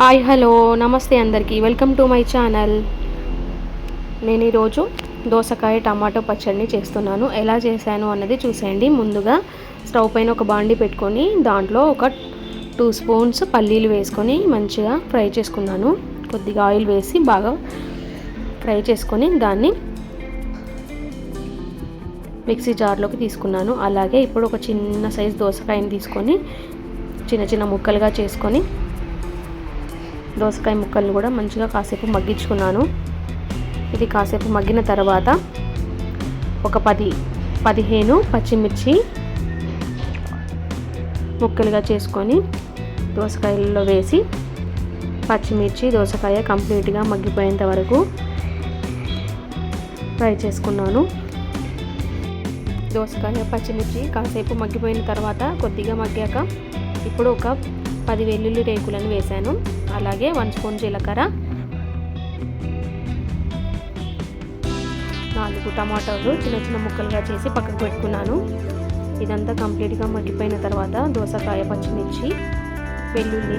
Hi hello నమస్తే అందరికీ. Welcome to my channel. నేను ఈరోజు దోసకాయ టమాటో పచ్చడిని చేస్తున్నాను. ఎలా చేశాను అన్నది చూసేయండి. ముందుగా స్టవ్ పైన ఒక బాండి పెట్టుకొని దాంట్లో ఒక టూ స్పూన్స్ పల్లీలు వేసుకొని మంచిగా ఫ్రై చేసుకున్నాను. కొద్దిగా ఆయిల్ వేసి బాగా ఫ్రై చేసుకొని దాన్ని మిక్సీ జార్లోకి తీసుకున్నాను. అలాగే ఇప్పుడు ఒక చిన్న సైజ్ దోసకాయని తీసుకొని చిన్న చిన్న ముక్కలుగా చేసుకొని దోసకాయ ముక్కలను కూడా మంచిగా కాసేపు మగ్గించుకున్నాను. ఇది కాసేపు మగ్గిన తర్వాత ఒక పది పదిహేను పచ్చిమిర్చి ముక్కలుగా చేసుకొని దోసకాయల్లో వేసి పచ్చిమిర్చి దోసకాయ కంప్లీట్గా మగ్గిపోయేంత వరకు ఫ్రై చేసుకున్నాను. దోసకాయ పచ్చిమిర్చి కాసేపు మగ్గిపోయిన తర్వాత కొద్దిగా మగ్గాక ఇప్పుడు ఒక పది వెల్లుల్లి రేకులను వేశాను. అలాగే వన్ స్పూన్ జీలకర్ర నాలుగు టమాటాలు చిన్న చిన్న ముక్కలుగా చేసి పక్కకు పెట్టుకున్నాను. ఇదంతా కంప్లీట్గా మగ్గిపోయిన తర్వాత దోసకాయ పచ్చిమిర్చి వెల్లుల్లి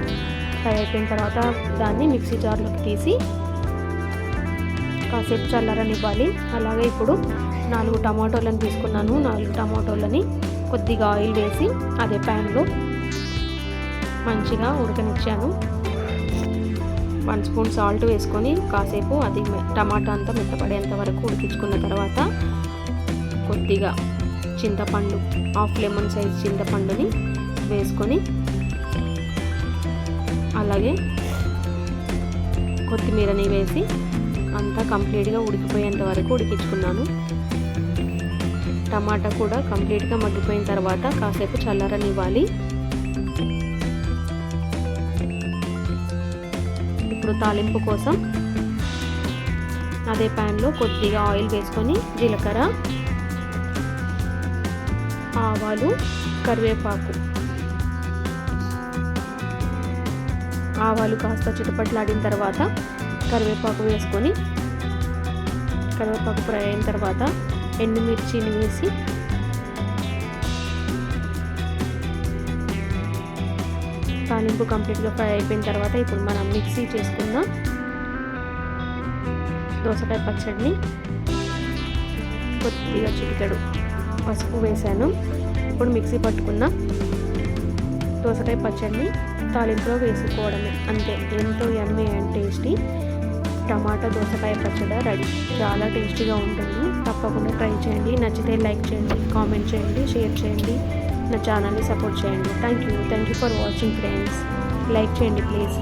ఫ్రై అయిపోయిన తర్వాత దాన్ని మిక్సీ జార్లోకి తీసి కాసేపు చల్లారనివ్వాలి. అలాగే ఇప్పుడు నాలుగు టమాటోలను తీసుకున్నాను. నాలుగు టమాటోలని కొద్దిగా ఆయిల్ వేసి అదే ప్యాన్లో మంచిగా ఉడకనిచ్చాను. వన్ స్పూన్ సాల్ట్ వేసుకొని కాసేపు అది టమాటా అంతా మెత్తపడేంత వరకు ఉడికించుకున్న తర్వాత కొద్దిగా చింతపండు హాఫ్ లెమన్ సైజ్ చింతపండుని వేసుకొని అలాగే కొత్తిమీరని వేసి అంతా కంప్లీట్గా ఉడికిపోయేంత వరకు ఉడికించుకున్నాను. టమాటా కూడా కంప్లీట్గా మగ్గిపోయిన తర్వాత కాసేపు చల్లారనివ్వాలి. ఇప్పుడు తాలింపు కోసం అదే ప్యాన్లో కొద్దిగా ఆయిల్ వేసుకొని జీలకర్ర ఆవాలు కరివేపాకు. ఆవాలు కాస్త చిటపట్లాడిన తర్వాత కరివేపాకు వేసుకొని కరివేపాకు ఫ్రై అయిన తర్వాత ఎండుమిర్చిని వేసి తాలింపు కంప్లీట్గా ఫ్రై అయిపోయిన తర్వాత ఇప్పుడు మనం మిక్సీ చేసుకున్న దోసకాయ పచ్చడిని కొద్దిగా చిటికెడు పసుపు వేసాను. ఇప్పుడు మిక్సీ పట్టుకున్న దోసకాయ పచ్చడిని తాలింపులో వేసుకోవడమే. అంతే. ఎంతో ఎమ్మె అండ్ టేస్టీ టమాటా దోసకాయ పచ్చడి రెడీ. చాలా టేస్టీగా ఉంటుంది. తప్పకుండా ట్రై చేయండి. నచ్చితే లైక్ చేయండి కామెంట్ చేయండి షేర్ చేయండి. నా ఛానల్ని సపోర్ట్ చేయండి. Thank you thank you for watching friends like చేయండి ప్లీజ్